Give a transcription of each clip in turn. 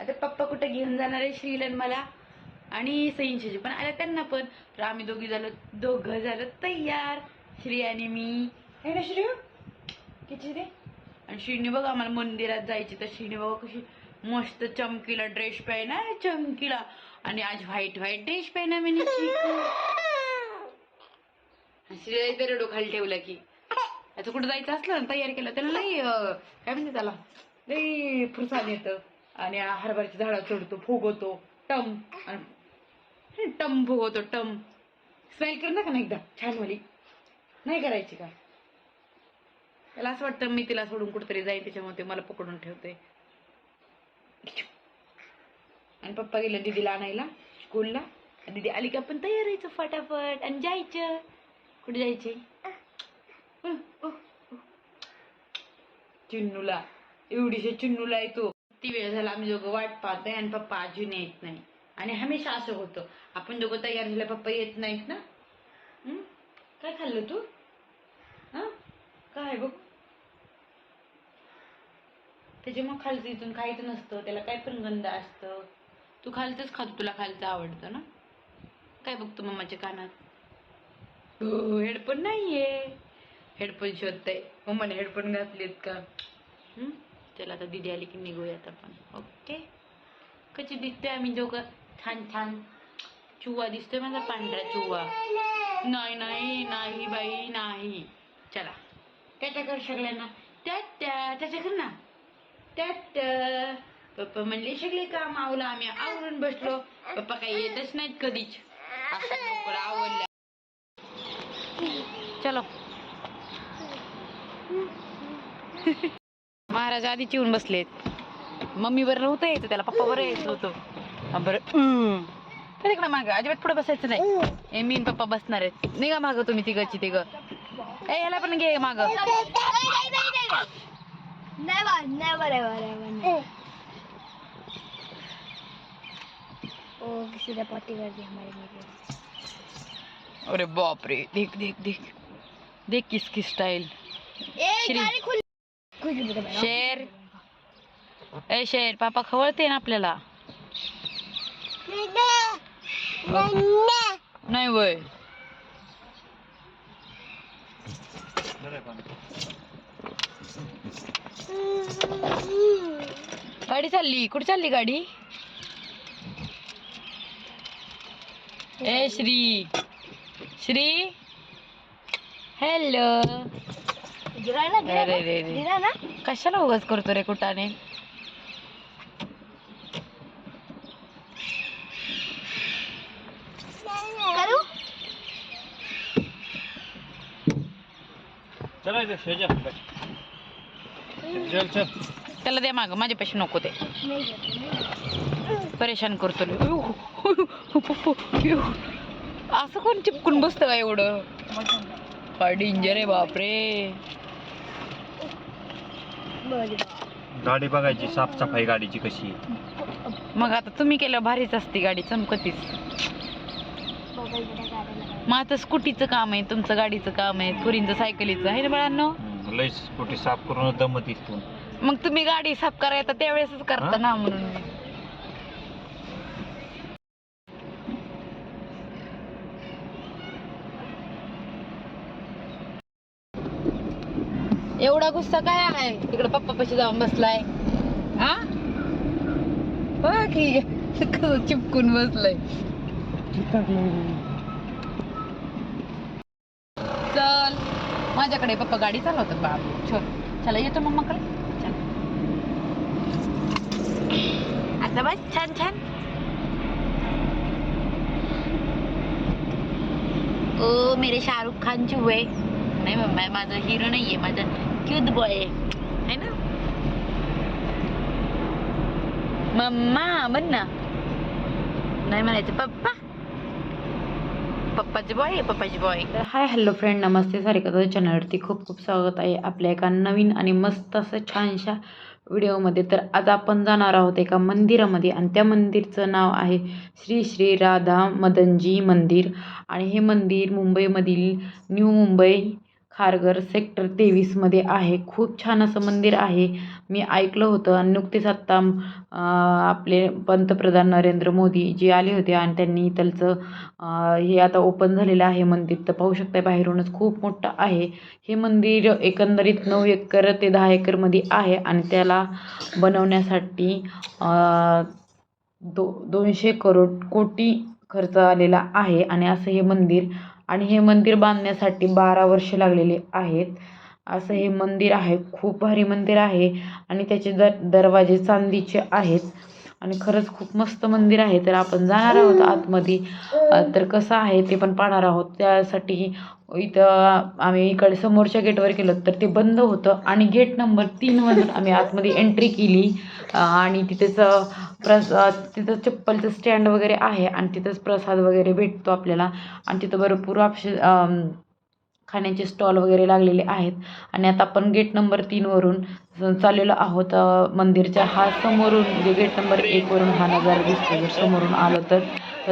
आता पप्पा कुठे घेऊन जाणार आहे श्रीलन मला आणि सईंशी पण आल्या त्यांना पण. तर आम्ही दोघी झालो दोघं झालो तयार. श्री आणि मी. आहे ना श्री किती रे आणि श्रीने बघा आम्हाला मंदिरात जायची. तर श्रीने बघा कशी मस्त चमकीला ड्रेस पहिना चमकीला. आणि आज व्हाईट व्हाईट ड्रेस पहिना मी श्रीला इथे रडू खाली ठेवला की. आता कुठं जायचं असलं ना तयार केलं त्याला अं, काय म्हणते त्याला? लई फुरसाद येतं. आणि हरभऱ्याच्या झाडं चढतो फुगवतो टम आणि टम फुगवतो टम. स्मेल कर ना का ना एकदा छान वाली. नाही करायची का? त्याला असं वाटतं मी तिला सोडून कुठेतरी जाईन त्याच्यामुळे ते मला पकडून ठेवते. आणि पप्पा गेले दीदीला आणायला स्कूलला दिदी आली का आपण तयार व्हायचं फटाफट आणि जायचं. कुठे जायचे? चिन्नूला. एवढीशे चिन्नूला येतो ती वेळ झाला आम्ही दोघं वाट पाहतोय आणि पप्पा अजून येत नाही. आणि हमेशा असं होतं आपण दोघं तयार झाल्या पप्पा येत नाहीत ना? काय खाल्लं तू? हा? काय बघ. त्याच्यामुळे खालचं इथून खायचं नसतं त्याला काय पण गंध असतं. तू खालचंच खातो तुला खालचं आवडतं ना? काय बघतो मम्माच्या कानात? हो हेडफोन नाहीये. हेडफोन शोधताय. मम्माने हेडफोन घातलेत का? चला आता दिदी आली की निघूयात आपण. ओके? कशी दिसतोय आम्ही दोघं. छान छान चुवा दिसतोय माझा पांढरा चुवा. नाही नाही नाही बाई नाही. चला. त्याच्या कर सगळ्यांना त्यात त्या त्याच्या कर ना. त्यात पप्पा म्हणले सगळे काम आवलं आम्ही आवरून बसलो. पप्पा काही येतच नाहीत कधीच. असं आवडलं चलो. महाराज आधीच येऊन बसलेत. मम्मी बरं नव्हतं यायचं त्याला पप्पा बरं यायचं होतं. बरं. तर तिकडं मागं अजिबात पुढे बसायचं नाही. ए मी पप्पा बसणार आहेत. निघा मागं तुम्ही तिघची तिघ. ए याला पण घे माग. किसी अरे बाप रे देख देख देख. देख किसकी स्टाईल श्री. शेर. ए शेर पापा खवळते ना आपल्याला? नाही वय. गाडी चालली. कुठे चालली गाडी? ए श्री. श्री. हॅलो गिरा ना रे रे गिरा ना कशाला उगाच करतो रे कुटाने? करू? चला इथे शेजा चल चल. त्याला दे माग माझ्या पैसे नको ते नहीं नहीं. परेशान करतो लय. अयो, अयो, पप्पू, अयो. असं कोण चिपकून बसतं का एवढं? काय डेंजर आहे बापरे. गाडी बघायची साफसफाई गाडीची कशी आहे. मग आता तुम्ही केलं भारीच असती गाडी चमकतीच. मग आता स्कूटीचं काम आहे तुमचं गाडीचं काम आहे पुरींचं सायकलीचं आहे ना बाळांनो हम्म, लय स्कूटी साफ करून दमत तू मग तुम्ही गाडी साफ करायला त्यावेळेसच करता हा? ना म्हणून एवढा गुस्सा काय आहे? तिकडे पप्पा पशी जाऊन बसलाय. हा? की चिपकून बसलाय. चल. माझ्याकडे पप्पा गाडी चालवतात बाबू छोट चला येतो मम्माकडे चल. आता बस. छान छान. ओ मेरे शाहरुख खान चुवे नाही मम्मा माझा हिरो नाहीये माझा क्यूट बॉय है ना मम्मा म्हण ना नाही म्हणायचं पप्पा पप्पाचे बॉय पप्पाची पप्पाचे बॉय हाय हॅलो फ्रेंड नमस्ते सारिका चॅनलवरती खूप खूप स्वागत आहे आपल्या एका नवीन आणि मस्त असं छानशा व्हिडिओमध्ये तर आज आपण जाणार आहोत एका मंदिरामध्ये आणि त्या मंदिरचं नाव आहे श्री श्री राधा मदनजी मंदिर. आणि हे मंदिर मुंबईमधील न्यू मुंबई खारघर सेक्टर तेवीसमध्ये आहे. खूप छान असं मंदिर आहे. मी ऐकलं होतं आणि नुकतेच आत्ता आपले पंतप्रधान नरेंद्र मोदी जे आले होते आणि त्यांनी इथलचं हे आता ओपन झालेलं आहे मंदिर. तर पाहू शकता बाहेरूनच खूप मोठं आहे. हे मंदिर एकंदरीत नऊ एकर ते दहा एकरमध्ये आहे आणि त्याला बनवण्यासाठी दो दोनशे करोड कोटी खर्च आलेला आहे आणि असं हे मंदिर आणि हे मंदिर बांधण्यासाठी बारा वर्ष लागलेले आहेत. असं हे मंदिर आहे. खूप भारी मंदिर आहे. आणि त्याचे दर दरवाजे चांदीचे आहेत. आणि खरंच खूप मस्त मंदिर आहे. तर आपण जाणार आहोत आतमध्ये. तर कसं आहे ते पण पाहणार आहोत. त्यासाठी इथं आम्ही इकडे समोरच्या गेटवर गेलो तर ते बंद होतं. आणि गेट नंबर तीनमधून आम्ही आतमध्ये एंट्री केली. आणि तिथेच प्रस तिथं चप्पलचं स्टँड वगैरे आहे. आणि तिथंच प्रसाद वगैरे भेटतो आपल्याला. आणि तिथं भरपूर ऑप्शन खाण्याचे स्टॉल वगैरे लागलेले आहेत. आणि आता आपण गेट नंबर तीनवरून चाललेलो आहोत. मंदिरच्या हा समोरून म्हणजे गेट नंबर एकवरून हा नजारा दिसतो जर समोरून आलो तर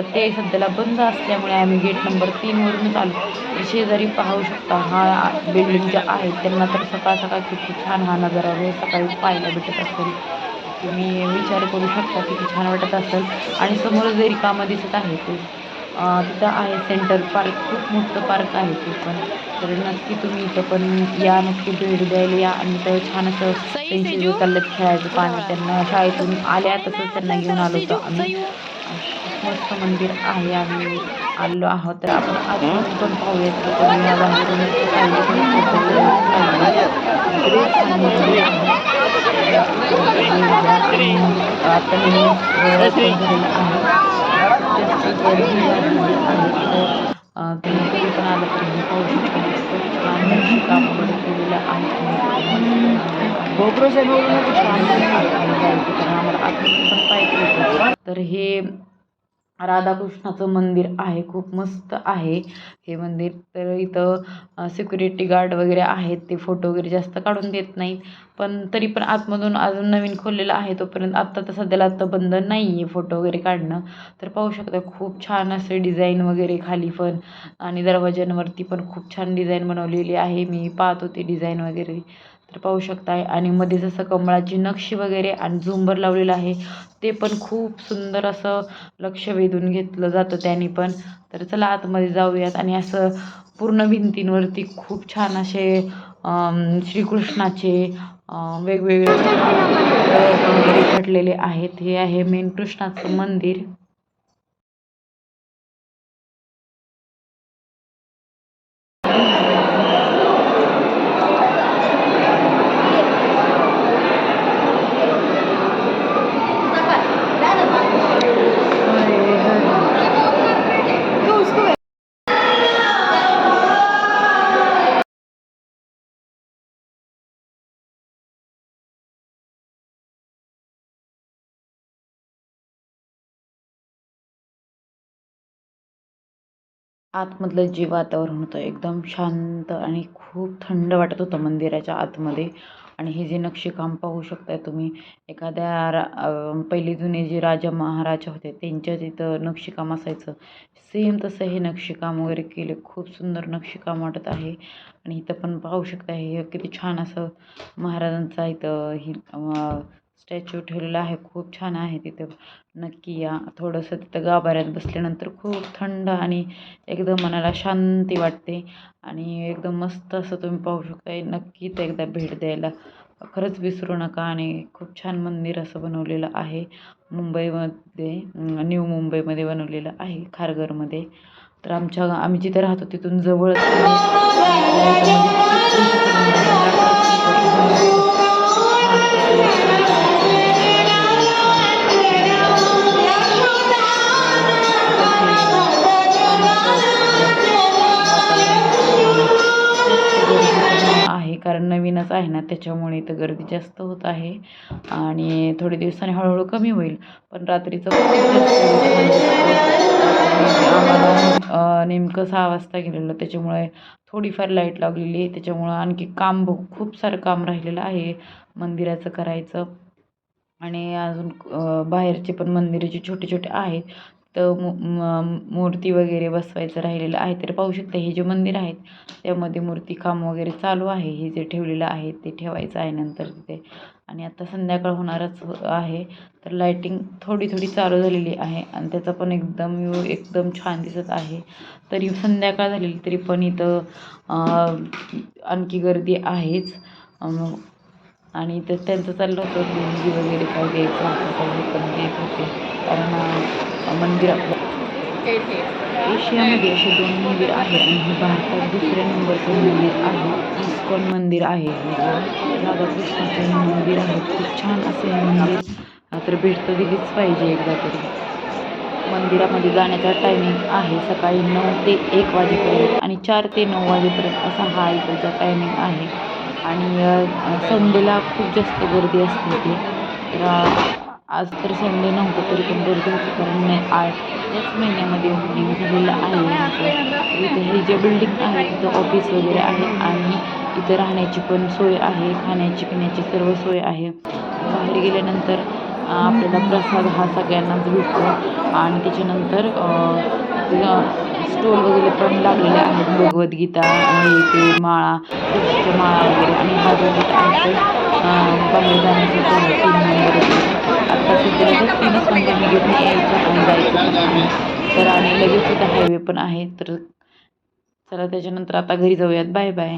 ते सध्याला बंद असल्यामुळे आम्ही गेट नंबर तीनवरूनच आलो शेजारी पाहू शकता हा बिल्डिंग ज्या आहेत त्यांना तर सकाळ सकाळ किती छान हा नजारा रोज सकाळी पाहायला भेटत असेल. तुम्ही विचार करू शकता किती छान वाटत असेल. आणि समोर जे रिकामं दिसत आहे ते तिथं आहे सेंटर पार्क खूप मोठं पार्क आहे ते पण. तर नक्की तुम्ही इथं पण या नक्की भेट द्यायला या आणि तर छान असं त्यांची जे. चाललं खेळायचं पाणी त्यांना शाळेतून आल्या तसंच त्यांना घेऊन आलो होतो आम्ही. खूप मस्त मंदिर आहे आम्ही आलो आहोत. तर आपण आतमध्ये पण पाहूयात. आता आहे. तुम्ही पण आलं पाहू शकता केलेलं आहे आम्हाला पाहिजे तर हे राधाकृष्णाचं मंदिर आहे खूप मस्त आहे. हे मंदिर तर इथं सिक्युरिटी गार्ड वगैरे आहेत. ते फोटो वगैरे जास्त काढून देत नाहीत. पण तरी पण आतमधून अजून नवीन खोललेलं आहे तोपर्यंत. आत्ता तर सध्याला आत्ता बंद नाही आहे फोटो वगैरे काढणं. तर पाहू शकता खूप छान असे डिझाईन वगैरे खाली पण आणि दरवाज्यांवरती पण खूप छान डिझाईन बनवलेली आहे. मी पाहत होते डिझाईन वगैरे. तर पाहू शकताय. आणि मध्ये जसं कमळाची नक्षी वगैरे आणि झुंबर लावलेलं आहे ते पण खूप सुंदर असं लक्ष वेधून घेतलं जातं त्याने पण. तर चला आतमध्ये जाऊयात. आणि असं पूर्ण भिंतींवरती खूप छान असे श्रीकृष्णाचे वेगवेगळे चित्र आहेत. हे आहे मेन कृष्णाचं मंदिर. आतमधलं जे वातावरण होतं एकदम शांत आणि खूप थंड वाटत होतं मंदिराच्या आतमध्ये. आणि हे जे नक्षीकाम पाहू शकताय तुम्ही एखाद्या रा पहिले जुने जे राजा महाराजा होते त्यांच्या तिथं नक्षीकाम असायचं. सेम तसं हे नक्षीकाम वगैरे केले. खूप सुंदर नक्षीकाम वाटत आहे. आणि इथं पण पाहू शकता हे किती छान असं महाराजांचा इथं ही स्टॅच्यू ठेवलेला आहे. खूप छान आहे तिथं. नक्की या. थोडंसं तिथं गाभाऱ्यात बसल्यानंतर खूप थंड आणि एकदम मनाला शांती वाटते आणि एकदम मस्त असं तुम्ही पाहू शकता नक्की ते एकदा भेट द्यायला. खरंच विसरू नका आणि खूप छान मंदिर असं बनवलेलं आहे. मुंबईमध्ये न्यू मुंबईमध्ये बनवलेलं आहे. खारघरमध्ये. तर आमच्या आम्ही जिथे राहतो तिथून जवळच नवीनच आहे ना त्याच्यामुळे इथं गर्दी जास्त होत आहे आणि थोडे दिवसांनी हळूहळू कमी होईल. पण रात्रीचं आम्हाला नेमकं सहा वाजता गेलेलं. त्याच्यामुळे थोडीफार लाइट लागलेली आहे. त्याच्यामुळं आणखी काम खूप सारं काम राहिलेलं आहे. मंदिराचं करायचं. आणि अजून बाहेरचे पण मंदिराचे छोटे छोटे आहेत तर मु म- मूर्ती वगैरे बसवायचं राहिलेलं आहे तर पाहू शकता हे जे मंदिर आहेत त्यामध्ये मूर्ती काम वगैरे चालू आहे हे जे ठेवलेलं आहे ते ठेवायचं आहे नंतर तिथे. आणि आता संध्याकाळ होणारच आहे तर लायटिंग थोडी थोडी चालू झालेली आहे आणि त्याचा पण एकदम व्यू एकदम छान दिसत आहे. तरी संध्याकाळ झालेली तरी पण इथं आणखी गर्दी आहेच. आणि तर त्यांचं चाललं होतं मुलगी वगैरे काय घ्यायचं होतं पण देत होते. कारण मंदिर आपलं एशियामध्ये असे दोन मंदिर आहे आणि हे भारतात दुसऱ्या नंबरचं मंदिर आहे. इस्कॉन मंदिर आहे. हे राधाकृष्णाचं मंदिर आहे. खूप छान असं हे मंदिर. तर भेट तर दिलीच पाहिजे एकदा तरी. मंदिरामध्ये जाण्याचा टायमिंग आहे सकाळी नऊ ते एक वाजेपर्यंत आणि चार ते नऊ वाजेपर्यंत असा हा इकडचा टायमिंग आहे. आणि संडेला खूप जास्त गर्दी असते ती. तर आज तर संडे नव्हतं तरी पण गर्दी होती कारण आठ याच महिन्यामध्ये ओपनिंग झालेलं आहे इथे हे जे बिल्डिंग आहे तिथं ऑफिस वगैरे आहे आणि इथं राहण्याची पण सोय आहे खाण्याची पिण्याची सर्व सोय आहे. बाहेर गेल्यानंतर आपल्याला प्रसाद हा सगळ्यांनाच भेटतो आणि त्याच्यानंतर स्टोल वगैरे पण लागलेले आहेत भगवद्गीता हे ते माळा तुळशीच्या माळा वगैरे आणि बाहेर जाण्यासाठी आहे तीन नंबर आत्ता सध्या तीनच नंबर यायचं आणि जायचं तर आणि लगेच तिथं हायवे पण आहे. तर चला त्याच्यानंतर आता घरी जाऊयात. Bye bye